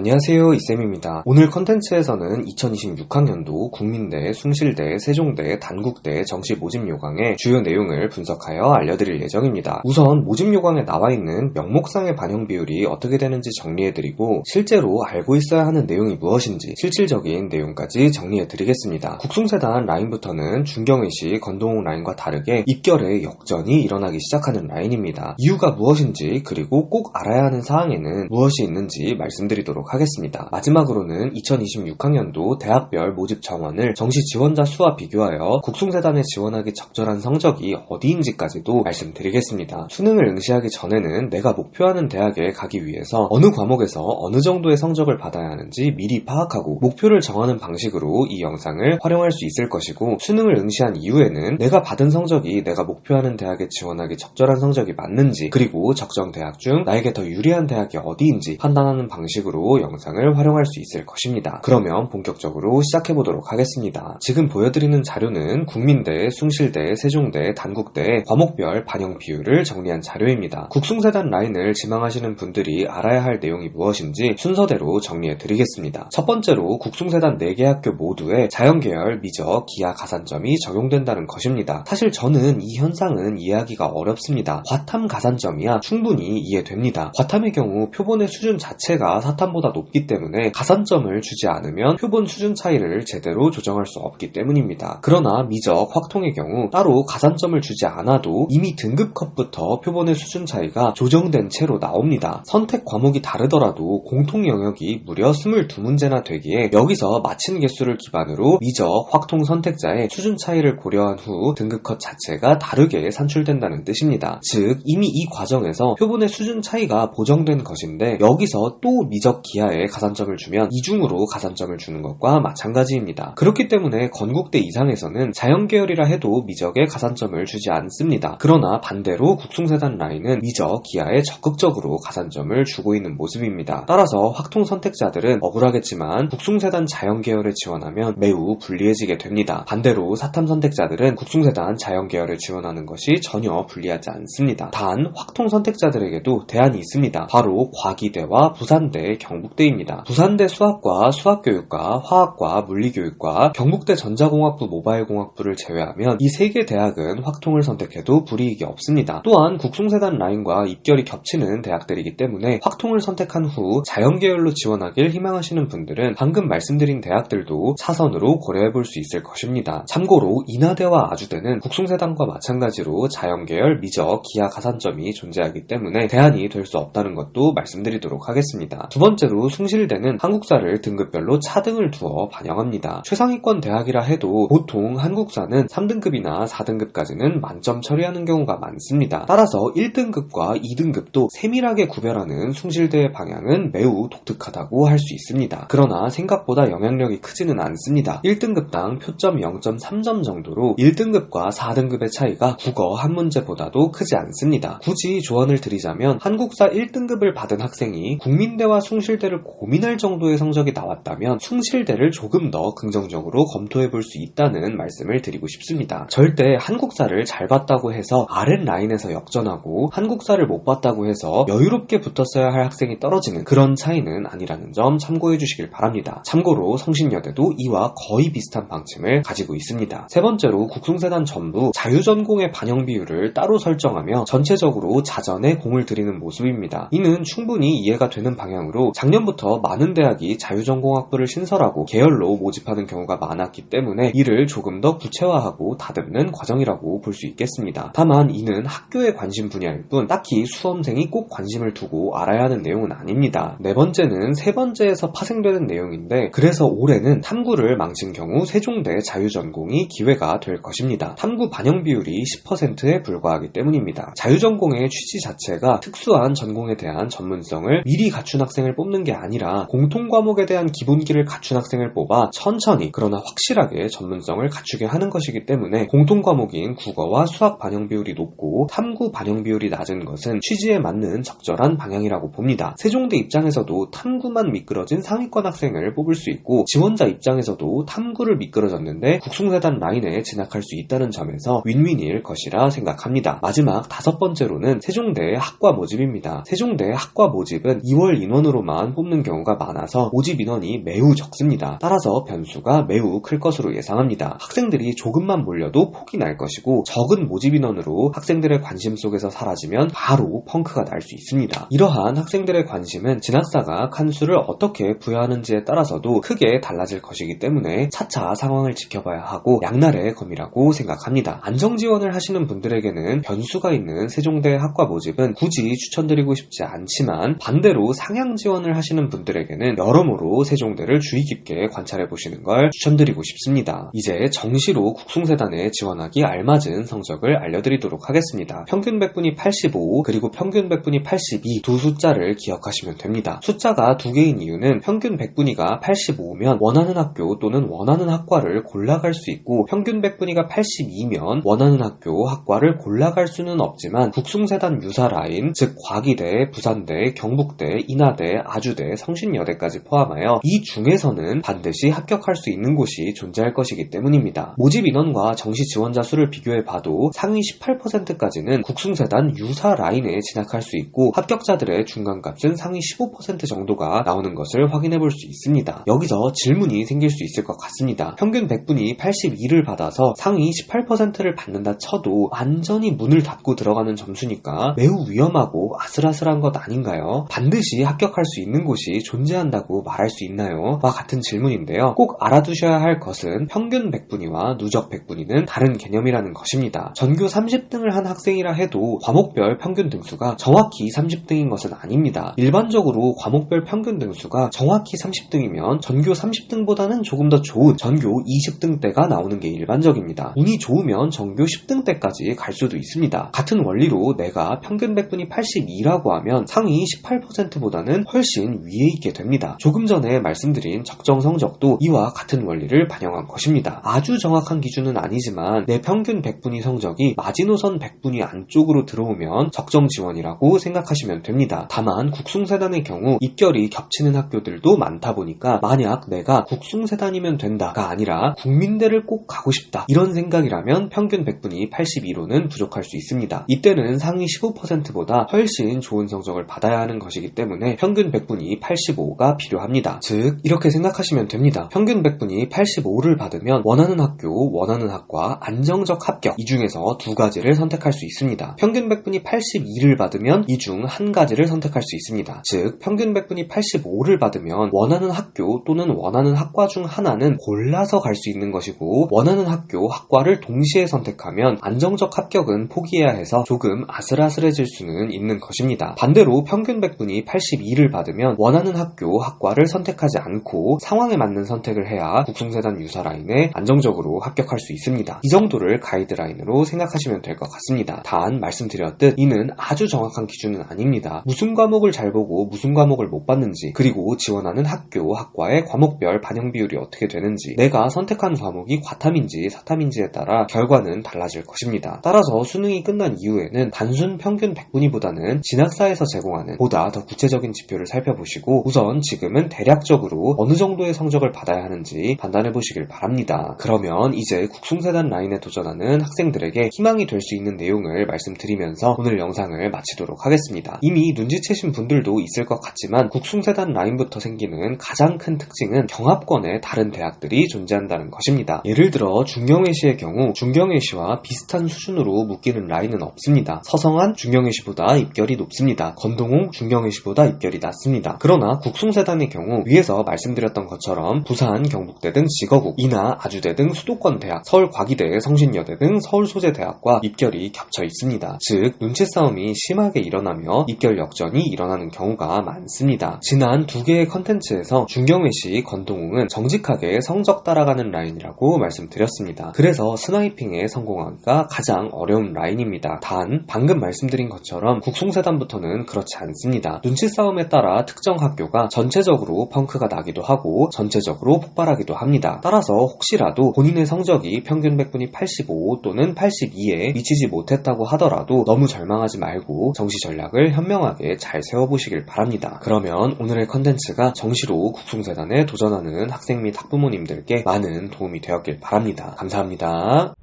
안녕하세요 이쌤입니다. 오늘 컨텐츠에서는 2026학년도 국민대, 숭실대, 세종대, 단국대 정시 모집 요강의 주요 내용을 분석하여 알려드릴 예정입니다. 우선 모집 요강에 나와 있는 명목상의 반영 비율이 어떻게 되는지 정리해드리고 실제로 알고 있어야 하는 내용이 무엇인지 실질적인 내용까지 정리해드리겠습니다. 국숭세단 라인부터는 중경외시 건동욱 라인과 다르게 입결의 역전이 일어나기 시작하는 라인입니다. 이유가 무엇인지 그리고 꼭 알아야 하는 사항에는 무엇이 있는지 말씀드리도록 하겠습니다. 마지막으로는 2026학년도 대학별 모집 정원을 정시 지원자 수와 비교하여 국숭세단에 지원하기 적절한 성적이 어디인지까지도 말씀드리겠습니다. 수능을 응시하기 전에는 내가 목표하는 대학에 가기 위해서 어느 과목에서 어느 정도의 성적을 받아야 하는지 미리 파악하고 목표를 정하는 방식으로 이 영상을 활용할 수 있을 것이고 수능을 응시한 이후에는 내가 받은 성적이 내가 목표하는 대학에 지원하기 적절한 성적이 맞는지 그리고 적정 대학 중 나에게 더 유리한 대학이 어디인지 판단하는 방식으로 영상을 활용할 수 있을 것입니다. 그러면 본격적으로 시작해 보도록 하겠습니다. 지금 보여드리는 자료는 국민대, 숭실대, 세종대, 단국대 과목별 반영 비율을 정리한 자료입니다. 국숭세단 라인을 지망하시는 분들이 알아야 할 내용이 무엇인지 순서대로 정리해 드리겠습니다. 첫 번째로 국숭세단 4개 학교 모두에 자연계열, 미적, 기하 가산점이 적용된다는 것입니다. 사실 저는 이 현상은 이해하기가 어렵습니다. 과탐 가산점이야 충분히 이해됩니다. 과탐의 경우 표본의 수준 자체가 사탐보다 높기 때문에 가산점을 주지 않으면 표본 수준 차이를 제대로 조정할 수 없기 때문입니다. 그러나 미적, 확통의 경우 따로 가산점을 주지 않아도 이미 등급 컷부터 표본의 수준 차이가 조정된 채로 나옵니다. 선택 과목이 다르더라도 공통 영역이 무려 22문제나 되기에 여기서 마친 개수를 기반으로 미적, 확통 선택자의 수준 차이를 고려한 후 등급 컷 자체가 다르게 산출된다는 뜻입니다. 즉 이미 이 과정에서 표본의 수준 차이가 보정된 것인데 여기서 또 미적 기하 에 가산점을 주면 이중으로 가산점을 주는 것과 마찬가지입니다. 그렇기 때문에 건국대 이상에서는 자연계열이라 해도 미적에 가산점을 주지 않습니다. 그러나 반대로 국숭세단 라인은 미적 기하에 적극적으로 가산점을 주고 있는 모습입니다. 따라서 확통 선택자들은 억울하겠지만 국숭세단 자연계열을 지원하면 매우 불리해지게 됩니다. 반대로 사탐 선택자들은 국숭세단 자연계열을 지원하는 것이 전혀 불리하지 않습니다. 단 확통 선택자들에게도 대안이 있습니다. 바로 과기대와 부산대, 경북 대입니다. 부산대 수학과 수학교육과 화학과 물리교육과 경북대 전자공학부 모바일공학부를 제외하면 이 세 개 대학은 확통을 선택해도 불이익이 없습니다. 또한 국숭세단 라인과 입결이 겹치는 대학들이기 때문에 확통을 선택한 후 자연계열로 지원하길 희망하시는 분들은 방금 말씀드린 대학들도 사선으로 고려해 볼 수 있을 것입니다. 참고로 인하대와 아주대는 국숭세단과 마찬가지로 자연계열, 미적, 기하 가산점이 존재하기 때문에 대안이 될 수 없다는 것도 말씀드리도록 하겠습니다. 두 번째로 숭실대는 한국사를 등급별로 차등을 두어 반영합니다. 최상위권 대학이라 해도 보통 한국사는 3등급이나 4등급까지는 만점 처리하는 경우가 많습니다. 따라서 1등급과 2등급도 세밀하게 구별하는 숭실대의 방향은 매우 독특하다고 할 수 있습니다. 그러나 생각보다 영향력이 크지는 않습니다. 1등급당 표점 0.3점 정도로 1등급과 4등급의 차이가 국어 한 문제보다도 크지 않습니다. 굳이 조언을 드리자면 한국사 1등급을 받은 학생이 국민대와 숭실대 를 고민할 정도의 성적이 나왔다면 숭실대를 조금 더 긍정적으로 검토해 볼 수 있다는 말씀을 드리고 싶습니다. 절대 한국사를 잘 봤다고 해서 아랫 라인에서 역전하고 한국사를 못 봤다고 해서 여유롭게 붙었어야 할 학생이 떨어지는 그런 차이는 아니라는 점 참고해 주시길 바랍니다. 참고로 성신여대도 이와 거의 비슷한 방침을 가지고 있습니다. 세 번째로 국숭세단 전부 자유전공의 반영 비율을 따로 설정하며 전체적으로 자전에 공을 들이는 모습입니다. 이는 충분히 이해가 되는 방향으로 작년부터 많은 대학이 자유전공학부를 신설하고 계열로 모집하는 경우가 많았기 때문에 이를 조금 더 구체화하고 다듬는 과정이라고 볼 수 있겠습니다. 다만 이는 학교의 관심 분야일 뿐 딱히 수험생이 꼭 관심을 두고 알아야 하는 내용은 아닙니다. 네 번째는 세 번째에서 파생되는 내용인데 그래서 올해는 탐구를 망친 경우 세종대 자유전공이 기회가 될 것입니다. 탐구 반영 비율이 10%에 불과하기 때문입니다. 자유전공의 취지 자체가 특수한 전공에 대한 전문성을 미리 갖춘 학생을 뽑는 게 아니라 공통 과목에 대한 기본기를 갖춘 학생을 뽑아 천천히 그러나 확실하게 전문성을 갖추게 하는 것이기 때문에 공통 과목인 국어와 수학 반영 비율이 높고 탐구 반영 비율이 낮은 것은 취지에 맞는 적절한 방향이라고 봅니다. 세종대 입장에서도 탐구만 미끄러진 상위권 학생을 뽑을 수 있고 지원자 입장에서도 탐구를 미끄러졌는데 국숭세단 라인에 진학할 수 있다는 점에서 윈윈일 것이라 생각합니다. 마지막 다섯 번째로는 세종대 학과 모집입니다. 세종대 학과 모집은 2월 인원으로만 정시만 뽑는 경우가 많아서 모집 인원이 매우 적습니다. 따라서 변수가 매우 클 것으로 예상합니다. 학생들이 조금만 몰려도 폭이 날 것이고 적은 모집 인원으로 학생들의 관심 속에서 사라지면 바로 펑크가 날 수 있습니다. 이러한 학생들의 관심은 진학사가 칸수를 어떻게 부여하는지에 따라서도 크게 달라질 것이기 때문에 차차 상황을 지켜봐야 하고 양날의 검이라고 생각합니다. 안정 지원을 하시는 분들에게는 변수가 있는 세종대 학과 모집은 굳이 추천드리고 싶지 않지만 반대로 상향 지원을 하시는 분들에게는 여러모로 세종대를 주의 깊게 관찰해 보시는 걸 추천드리고 싶습니다. 이제 정시로 국송세단에 지원하기 알맞은 성적을 알려드리도록 하겠습니다. 평균 백분이 85 그리고 평균 백분이 82 두 숫자를 기억하시면 됩니다. 숫자가 두 개인 이유는 평균 백분위가 85면 원하는 학교 또는 원하는 학과를 골라갈 수 있고 평균 백분위가 82면 원하는 학교 학과를 골라갈 수는 없지만 국숭세단 유사 라인 즉 과기대, 부산대, 경북대, 인하대, 아주 대, 성신여대까지 포함하여 이 중에서는 반드시 합격할 수 있는 곳이 존재할 것이기 때문입니다. 모집 인원과 정시 지원자 수를 비교해 봐도 상위 18%까지는 국숭세단 유사 라인에 진학할 수 있고 합격자들의 중간값은 상위 15% 정도가 나오는 것을 확인해 볼 수 있습니다. 여기서 질문이 생길 수 있을 것 같습니다. 평균 100분이 82를 받아서 상위 18%를 받는다 쳐도 완전히 문을 닫고 들어가는 점수니까 매우 위험하고 아슬아슬한 것 아닌가요? 반드시 합격할 수 있는 곳이 존재한다고 말할 수 있나요? 와 같은 질문인데요. 꼭 알아두셔야 할 것은 평균 100분위와 누적 100분위는 다른 개념이라는 것입니다. 전교 30등을 한 학생이라 해도 과목별 평균 등수가 정확히 30등인 것은 아닙니다. 일반적으로 과목별 평균 등수가 정확히 30등이면 전교 30등보다는 조금 더 좋은 전교 20등 대가 나오는 게 일반적입니다. 운이 좋으면 전교 10등 대까지 갈 수도 있습니다. 같은 원리로 내가 평균 100분이 82라고 하면 상위 18%보다는 훨씬 위에 있게 됩니다. 조금 전에 말씀드린 적정 성적도 이와 같은 원리를 반영한 것입니다. 아주 정확한 기준은 아니지만 내 평균 100분위 성적이 마지노선 100분위 안쪽으로 들어오면 적정 지원이라고 생각하시면 됩니다. 다만 국숭세단의 경우 입결이 겹치는 학교들도 많다 보니까 만약 내가 국숭세단이면 된다가 아니라 국민대를 꼭 가고 싶다 이런 생각이라면 평균 100분위 82로는 부족할 수 있습니다. 이때는 상위 15%보다 훨씬 좋은 성적을 받아야 하는 것이기 때문에 평균 100분위 85가 필요합니다. 즉 이렇게 생각하시면 됩니다. 평균 100분위 85를 받으면 원하는 학교, 원하는 학과, 안정적 합격 이 중에서 두 가지를 선택할 수 있습니다. 평균 100분위 82를 받으면 이 중 한 가지를 선택할 수 있습니다. 즉 평균 100분위 85를 받으면 원하는 학교 또는 원하는 학과 중 하나는 골라서 갈 수 있는 것이고 원하는 학교, 학과를 동시에 선택하면 안정적 합격은 포기해야 해서 조금 아슬아슬해질 수는 있는 것입니다. 반대로 평균 100분위 82를 받으면 원하는 학교, 학과를 선택하지 않고 상황에 맞는 선택을 해야 국송세단 유사 라인에 안정적으로 합격할 수 있습니다. 이 정도를 가이드라인으로 생각하시면 될 것 같습니다. 단 말씀드렸듯 이는 아주 정확한 기준은 아닙니다. 무슨 과목을 잘 보고 무슨 과목을 못 봤는지 그리고 지원하는 학교, 학과의 과목별 반영 비율이 어떻게 되는지 내가 선택한 과목이 과탐인지 사탐인지에 따라 결과는 달라질 것입니다. 따라서 수능이 끝난 이후에는 단순 평균 100분위보다는 진학사에서 제공하는 보다 더 구체적인 지표를 살펴 보시고 우선 지금은 대략적으로 어느 정도의 성적을 받아야 하는지 판단해 보시길 바랍니다. 그러면 이제 국숭세단 라인에 도전하는 학생들에게 희망이 될 수 있는 내용을 말씀드리면서 오늘 영상을 마치도록 하겠습니다. 이미 눈치채신 분들도 있을 것 같지만 국숭세단 라인부터 생기는 가장 큰 특징은 경합권의 다른 대학들이 존재한다는 것입니다. 예를 들어 중경외시의 경우 중경외시와 비슷한 수준으로 묶이는 라인은 없습니다. 서성한 중경외시보다 입결이 높습니다. 건동홍 중경외시보다 입결이 낮습니다. 그러나 국숭세단의 경우 위에서 말씀드렸던 것처럼 부산, 경북대 등 직어국, 이나, 아주대 등 수도권 대학, 서울 과기대, 성신여대 등 서울 소재 대학과 입결이 겹쳐 있습니다. 즉 눈치 싸움이 심하게 일어나며 입결 역전이 일어나는 경우가 많습니다. 지난 두 개의 컨텐츠에서 중경외시, 건동홍은 정직하게 성적 따라가는 라인이라고 말씀드렸습니다. 그래서 스나이핑에 성공하기가 가장 어려운 라인입니다. 단 방금 말씀드린 것처럼 국송세단부터는 그렇지 않습니다. 눈치 싸움에 따라 특정 학교가 전체적으로 펑크가 나기도 하고 전체적으로 폭발하기도 합니다. 따라서 혹시라도 본인의 성적이 평균 100분이 85 또는 82에 미치지 못했다고 하더라도 너무 절망하지 말고 정시 전략을 현명하게 잘 세워보시길 바랍니다. 그러면 오늘의 컨텐츠가 정시로 국송세단에 도전하는 학생 및 학부모님들께 많은 도움이 되었길 바랍니다. 감사합니다.